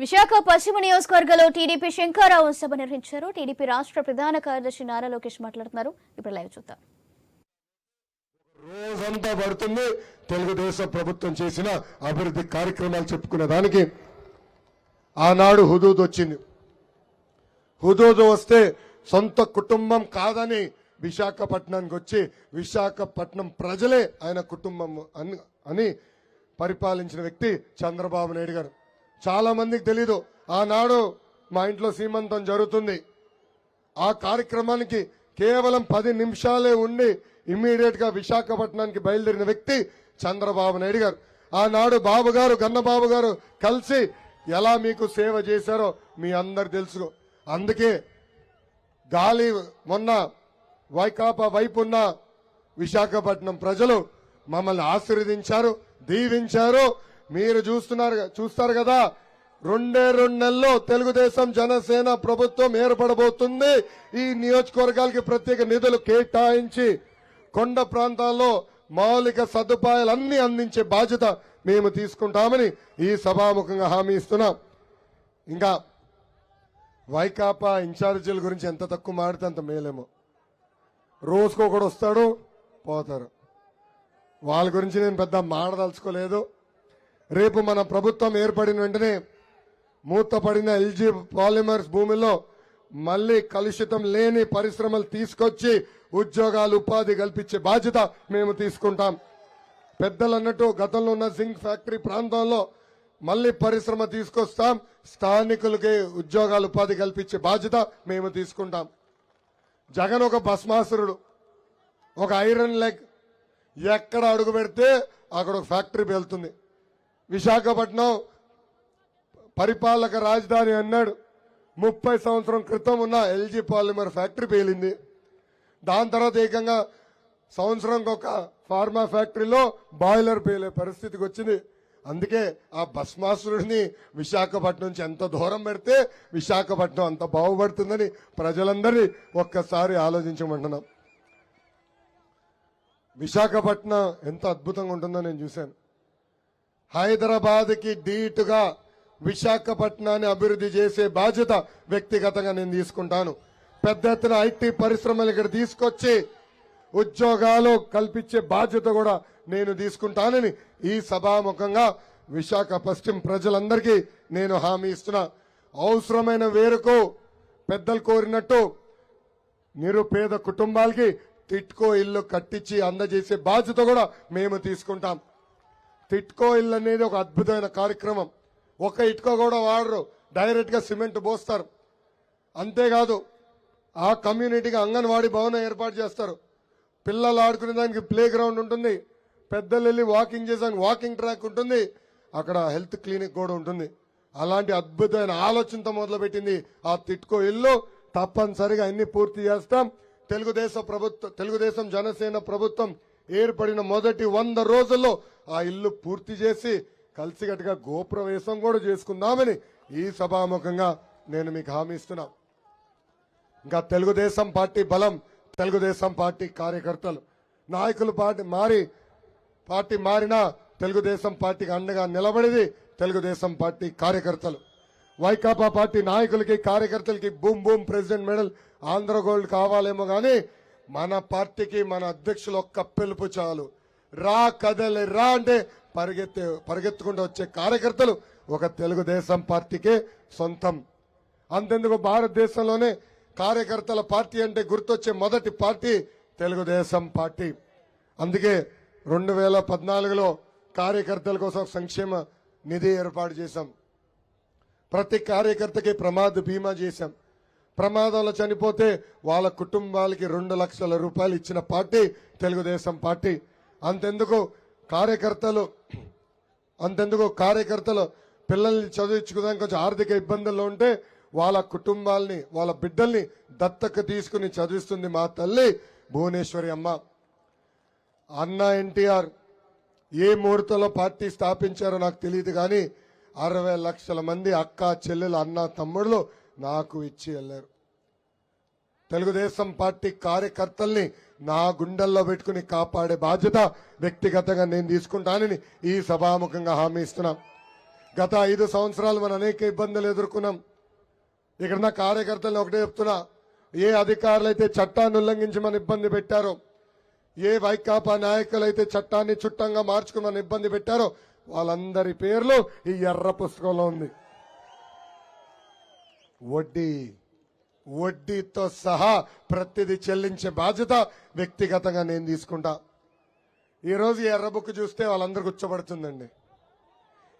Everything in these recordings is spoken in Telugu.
విశాఖ పశ్చిమ నియోజకవర్గంలో టీడీపీ శంకారావు సభ నిర్వహించారు. టీడీపీ రాష్ట్ర ప్రధాన కార్యదర్శి నారా లోకేష్ మాట్లాడుతున్నారు. ఇప్పుడు లైవ్ చూద్దాం. రోజంతా పడుతుంది. తెలుగుదేశం ప్రభుత్వం చేసిన అభివృద్ధి కార్యక్రమాలు చెప్పుకునే దానికి ఆనాడు హుదూద్ వచ్చింది. హుదూద్ వస్తే సొంత కుటుంబం కాదని విశాఖపట్నానికి వచ్చి విశాఖపట్నం ప్రజలే ఆయన కుటుంబం అని అని పరిపాలించిన వ్యక్తి చంద్రబాబు నాయుడు గారు. చాలా మందికి తెలీదు. ఆనాడు మా ఇంట్లో సీమంతం జరుగుతుంది. ఆ కార్యక్రమానికి కేవలం పది నిమిషాలే ఉండి ఇమ్మీడియట్గా విశాఖపట్నానికి బయలుదేరిన వ్యక్తి చంద్రబాబు నాయుడు గారు. ఆనాడు బాబు గారు గన్నబాబు గారు కలిసి ఎలా మీకు సేవ చేశారో మీ అందరు తెలుసు అందుకే గాలి మొన్న వైకాపా వైపు ఉన్న విశాఖపట్నం ప్రజలు మమ్మల్ని ఆశీర్వదించారు దీవించారు. మీరు చూస్తున్నారు చూస్తారు కదా రెండే రెండు నెలల్లో తెలుగుదేశం జనసేన ప్రభుత్వం ఏర్పడబోతుంది. ఈ నియోజకవర్గాలకి ప్రత్యేక నిధులు కేటాయించి కొండ ప్రాంతాల్లో మౌలిక సదుపాయాలన్నీ అందించే బాధ్యత మేము తీసుకుంటామని ఈ సభాముఖంగా హామీ ఇస్తున్నాం. ఇంకా వైకాపా ఇన్ఛార్జీల గురించి ఎంత తక్కువ మాడితే అంత మేలేమో. రోజుకొకడు వస్తాడు పోతారు. వాళ్ళ గురించి నేను పెద్ద మాడదలుచుకోలేదు రేపు మన ప్రభుత్వం ఏర్పడిన వెంటనే మూతపడిన ఎల్జీ పాలిమర్స్ భూమిలో మళ్ళీ కలుషితం లేని పరిశ్రమలు తీసుకొచ్చి ఉద్యోగాలు ఉపాధి కల్పించే బాధ్యత మేము తీసుకుంటాం. పెద్దలు అన్నట్టు గతంలో ఉన్న జింక్ ఫ్యాక్టరీ ప్రాంతంలో మళ్ళీ పరిశ్రమ తీసుకొస్తాం. స్థానికులకి ఉద్యోగాలు ఉపాధి కల్పించే బాధ్యత మేము తీసుకుంటాం. జగన్ ఒక భస్మాసురుడు. ఒక ఐరన్ లెగ్. ఎక్కడ అడుగు పెడితే అక్కడ ఒక ఫ్యాక్టరీ వెళ్తుంది విశాఖపట్నం పరిపాలక రాజధాని అన్నాడు. ముప్పై సంవత్సరం క్రితం ఉన్న ఎల్జీ పాలిమర్ ఫ్యాక్టరీ పేలింది. దాని తర్వాత ఏకంగా సంవత్సరంకి ఒక ఫార్మా ఫ్యాక్టరీలో బాయిలర్ పేలే పరిస్థితికి వచ్చింది. అందుకే ఆ భస్మాసురుడిని విశాఖపట్నం నుంచి ఎంత దూరం పెడితే విశాఖపట్నం అంత బాగుపడుతుందని ప్రజలందరినీ ఒక్కసారి ఆలోచించమంటున్నాం. విశాఖపట్నం ఎంత అద్భుతంగా ఉంటుందో నేను చూశాను. హైదరాబాద్కి ధీటుగా విశాఖపట్నాన్ని అభివృద్ధి చేసే బాధ్యత వ్యక్తిగతంగా నేను తీసుకుంటాను. పెద్ద ఎత్తున ఐటీ పరిశ్రమలు ఇక్కడ తీసుకొచ్చి ఉద్యోగాలు కల్పించే బాధ్యత కూడా నేను తీసుకుంటానని ఈ సభాముఖంగా విశాఖ పశ్చిమ ప్రజలందరికీ నేను హామీ ఇస్తున్నా. అవసరమైన వేరుకు పెద్దలు కోరినట్టు నిరుపేద కుటుంబాలకి తిట్కో ఇల్లు కట్టించి అందజేసే బాధ్యత కూడా మేము తీసుకుంటాం. తిట్కో ఇల్లు అనేది ఒక అద్భుతమైన కార్యక్రమం. ఒక ఇటుక కూడా వాడరు. డైరెక్ట్గా సిమెంట్ పోస్తారు. అంతేకాదు ఆ కమ్యూనిటీకి అంగన్వాడీ భవనం ఏర్పాటు చేస్తారు. పిల్లలు ఆడుకునే దానికి ప్లే గ్రౌండ్ ఉంటుంది. పెద్దలు వెళ్ళి వాకింగ్ చేసానికి వాకింగ్ ట్రాక్ ఉంటుంది. అక్కడ హెల్త్ క్లినిక్ కూడా ఉంటుంది. అలాంటి అద్భుతమైన ఆలోచనతో మొదలుపెట్టింది ఆ తిట్కో ఇల్లు. తప్పనిసరిగా అన్ని పూర్తి చేస్తాం. తెలుగుదేశం ప్రభుత్వం తెలుగుదేశం జనసేన ప్రభుత్వం ఏర్పడిన మొదటి వంద రోజుల్లో ఆ ఇల్లు పూర్తి చేసి కలిసికట్టుగా గోప్రవేశం కూడా చేసుకుందామని ఈ సభాముఖంగా నేను మీకు హామీ ఇస్తున్నా. ఇంకా తెలుగుదేశం పార్టీ బలం తెలుగుదేశం పార్టీ కార్యకర్తలు. నాయకులు పార్టీ మారి పార్టీ మారినా తెలుగుదేశం పార్టీకి అండగా నిలబడేది తెలుగుదేశం పార్టీ కార్యకర్తలు. వైకాపా పార్టీ నాయకులకి కార్యకర్తలకి boom boom president medal Andhra gold కావాలేమో కానీ మన పార్టీకి మన అధ్యక్షులు ఒక్క పిలుపు చాలు. రా కదలి రా అంటే పరిగెత్తే పరిగెత్తుకుంటూ వచ్చే కార్యకర్తలు ఒక తెలుగుదేశం పార్టీకే సొంతం. అంతెందుకు భారతదేశంలోనే కార్యకర్తల పార్టీ అంటే గుర్తొచ్చే మొదటి పార్టీ తెలుగుదేశం పార్టీ. అందుకే రెండు వేల పద్నాలుగులో కార్యకర్తల కోసం సంక్షేమ నిధి ఏర్పాటు చేశాం. ప్రతి కార్యకర్తకి ప్రమాద బీమా చేశాం. ప్రమాదంలో చనిపోతే వాళ్ళ కుటుంబాలకి రెండు లక్షల రూపాయలు ఇచ్చిన పార్టీ తెలుగుదేశం పార్టీ. అంతెందుకు కార్యకర్తలు అంతెందుకు కార్యకర్తలు పిల్లల్ని చదివించుకోవడానికి కొంచెం ఆర్థిక ఇబ్బందుల్లో ఉంటే వాళ్ళ కుటుంబాల్ని వాళ్ళ బిడ్డల్ని దత్తక తీసుకుని చదివిస్తుంది మా తల్లి భువనేశ్వరి అమ్మ. అన్న ఎన్టీఆర్ ఏ ముహూర్తంలో పార్టీ స్థాపించారో నాకు తెలియదు కానీ అరవై లక్షల మంది అక్క చెల్లెలు అన్న తమ్ముళ్ళు నాకు ఇచ్చి వెళ్ళారు. తెలుగుదేశం పార్టీ కార్యకర్తల్ని నా గుండెల్లో పెట్టుకుని కాపాడే బాధ్యత వ్యక్తిగతంగా నేను తీసుకుంటానని ఈ సభాముఖంగా హామీ ఇస్తున్నాం. గత ఐదు సంవత్సరాలు మనం అనేక ఇబ్బందులు ఎదుర్కొన్నాం. ఇక్కడ నా కార్యకర్తలను ఒకటే చెప్తున్నా ఏ అధికారులు అయితే చట్టాన్ని ఉల్లంఘించి మన ఇబ్బంది పెట్టారో ఏ వైకాపా నాయకులు అయితే చట్టాన్ని చుట్టంగా మార్చుకుని మన ఇబ్బంది పెట్టారో వాళ్ళందరి పేర్లు ఈ ఎర్ర పుస్తకంలో ఉంది. వడ్డీ వడ్డీతో సహా ప్రతిదీ చెల్లించే బాధ్యత వ్యక్తిగతంగా నేను తీసుకుంటా. ఈరోజు ఎర్ర బుక్ చూస్తే వాళ్ళందరూ కూర్చోబడుతుందండి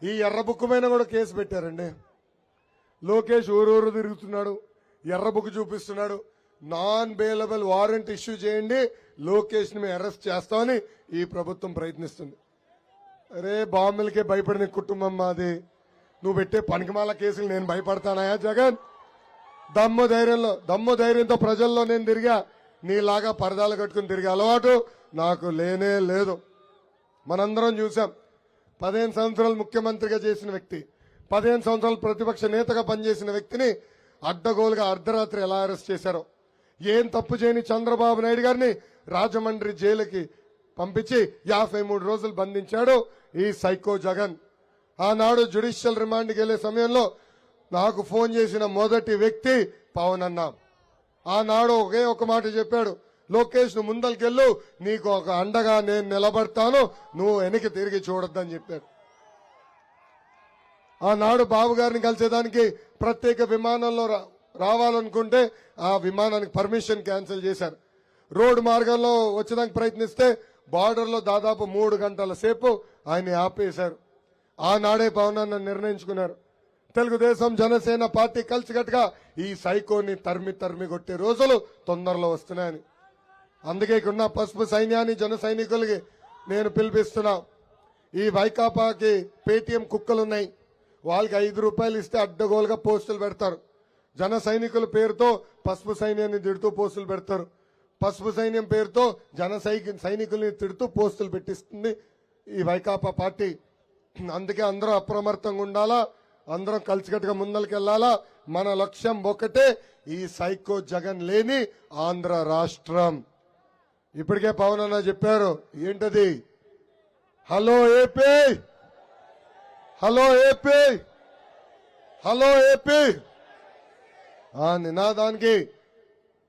ఈ ఎర్ర బుక్ పైన కూడా కేసు పెట్టారండి. లోకేష్ ఊరూరు తిరుగుతున్నాడు ఎర్ర బుక్ చూపిస్తున్నాడు నాన్ బెయిలబుల్ వారెంట్ ఇష్యూ చేయండి లోకేష్ని మేము అరెస్ట్ చేస్తామని ఈ ప్రభుత్వం ప్రయత్నిస్తుంది. అరే బాంబులకే భయపడిన కుటుంబం మాది. నువ్వు పెట్టే పనికిమాల కేసులు నేను భయపడతానాయా జగన్? దమ్ము ధైర్యంలో దమ్ము ధైర్యంతో ప్రజల్లో నేను తిరిగా నీలాగా పరదాలు కట్టుకుని తిరిగే అలవాటు నాకు లేనే లేదు. మనందరం చూసాం పదిహేను సంవత్సరాలు ముఖ్యమంత్రిగా చేసిన వ్యక్తి పదిహేను సంవత్సరాలు ప్రతిపక్ష నేతగా పనిచేసిన వ్యక్తిని అడ్డగోలుగా అర్ధరాత్రి ఎలా అరెస్ట్ చేశారో ఏం తప్పు చేయని చంద్రబాబు నాయుడు గారిని రాజమండ్రి జైలుకి పంపించి యాభై మూడు రోజులు బంధించాడు ఈ సైకో జగన్. ఆనాడు జ్యుడిషియల్ రిమాండ్కి వెళ్ళే సమయంలో నాకు ఫోన్ చేసిన మొదటి వ్యక్తి పవన్ అన్న. ఆనాడు ఒకే ఒక మాట చెప్పాడు లోకేష్ నువ్వు ముందరికెళ్ళు నీకు ఒక అండగా నేను నిలబడతాను నువ్వు వెనక్కి తిరిగి చూడొద్దని చెప్పాడు. ఆనాడు బాబు గారిని కలిసేదానికి ప్రత్యేక విమానంలో రా- రావాలనుకుంటే ఆ విమానానికి పర్మిషన్ క్యాన్సిల్ చేశారు. రోడ్డు మార్గంలో వచ్చేదానికి ప్రయత్నిస్తే బార్డర్లో దాదాపు మూడు గంటల సేపు ఆయన ఆపేశారు. ఆనాడే పవన్ అన్న నిర్ణయించుకున్నారు. తెలుగుదేశం జనసేన పార్టీ కలిసికట్టుగా ఈ సైకోని తరిమి తరిమి కొట్టే రోజులు తొందరలో వస్తున్నాయని. అందుకే ఇక్కడున్న పసుపు సైన్యాన్ని జన సైనికులకి నేను పిలిపిస్తున్నా. ఈ వైకాపాకి పేటీఎం కుక్కలున్నాయి. వాళ్ళకి ఐదు రూపాయలు ఇస్తే అడ్డగోలుగా పోస్టులు పెడతారు. జన సైనికుల పేరుతో పసుపు సైన్యాన్ని తిడుతూ పోస్టులు పెడతారు. పసుపు సైన్యం పేరుతో జన సైనికుల్ని తిడుతూ పోస్టులు పెట్టిస్తుంది ఈ వైకాపా పార్టీ. అందుకే అందరూ అప్రమత్తంగా ఉండాలా? అందరం కలిసికట్టుగా ముందరికి మన లక్ష్యం ఒకటే ఈ సైకో జగన్ లేని ఆంధ్ర రాష్ట్రం. ఇప్పటికే పవన్ అన్న చెప్పారు ఏంటది? Hello AP! Hello AP! Hello AP! ఆ నినాదానికి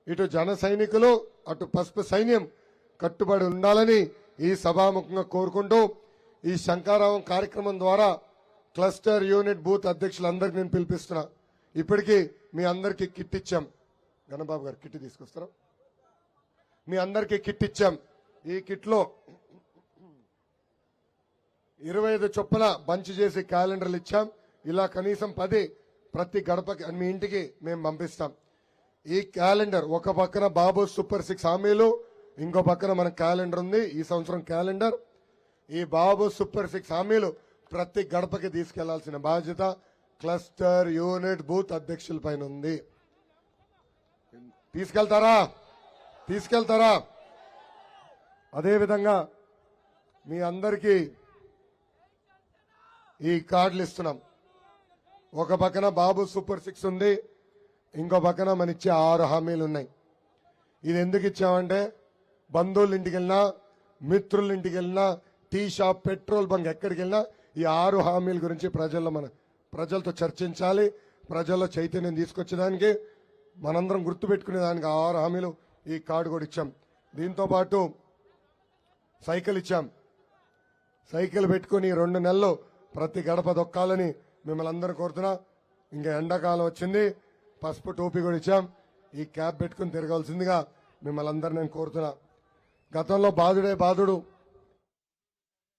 ఇటు జన సైనికులు అటు పసుపు సైన్యం కట్టుబడి ఉండాలని ఈ సభాముఖంగా కోరుకుంటూ ఈ శంకారావం కార్యక్రమం ద్వారా క్లస్టర్ యూనిట్ బూత్ అధ్యక్షులందరికీ నేను పిలిపిస్తున్నా. ఇప్పటికీ మీ అందరికీ కిట్ ఇచ్చాం. గణబాబు గారు కిట్ తీసుకొస్తారా? మీ అందరికీ కిట్ ఇచ్చాం. ఈ కిట్లో ఇరవై ఐదు చొప్పున బంచ్ చేసి క్యాలెండర్లు ఇచ్చాం. ఇలా కనీసం పది ప్రతి గడపకి మీ ఇంటికి మేము పంపిస్తాం. ఈ క్యాలెండర్ ఒక పక్కన బాబు సూపర్ సిక్స్ హామీలు ఇంకో పక్కన మన క్యాలెండర్ ఉంది. ఈ సంవత్సరం క్యాలెండర్. ఈ బాబు సూపర్ సిక్స్ హామీలు ప్రతి గడపకి తీసుకెళ్ళాల్సిన బాధ్యత క్లస్టర్ యూనిట్ బూత్ అధ్యక్షుల పైన ఉంది. తీసుకెళ్తారా? తీసుకెళ్తారా? అదేవిధంగా మీ అందరికీ ఈ కార్డులు ఇస్తున్నాం. ఒక పక్కన బాబు సూపర్ సిక్స్ ఉంది ఇంకో పక్కన మన ఇచ్చే ఆరు హామీలు ఉన్నాయి. ఇది ఎందుకు ఇచ్చామంటే బంధువుల ఇంటికి వెళ్ళినా మిత్రుల ఇంటికి వెళ్ళినా టీ షాప్ పెట్రోల్ బంక్ ఎక్కడికి వెళ్ళినా ఈ ఆరు హామీల గురించి ప్రజల్లో మన ప్రజలతో చర్చించాలి. ప్రజల్లో చైతన్యం తీసుకొచ్చేదానికి మనందరం గుర్తుపెట్టుకునే దానికి ఆరు హామీలు ఈ కార్డు కూడా ఇచ్చాం. దీంతో పాటు సైకిల్ ఇచ్చాం. సైకిల్ పెట్టుకుని రెండు నెలలు ప్రతి గడప దొక్కాలని మిమ్మల్ని అందరూ కోరుతున్నా. ఇంకా ఎండాకాలం వచ్చింది పసుపు టోపీ కూడా ఇచ్చాం. ఈ క్యాప్ పెట్టుకుని తిరగాల్సిందిగా మిమ్మల్ని అందరూ నేను కోరుతున్నా. గతంలో బాధుడే బాధుడు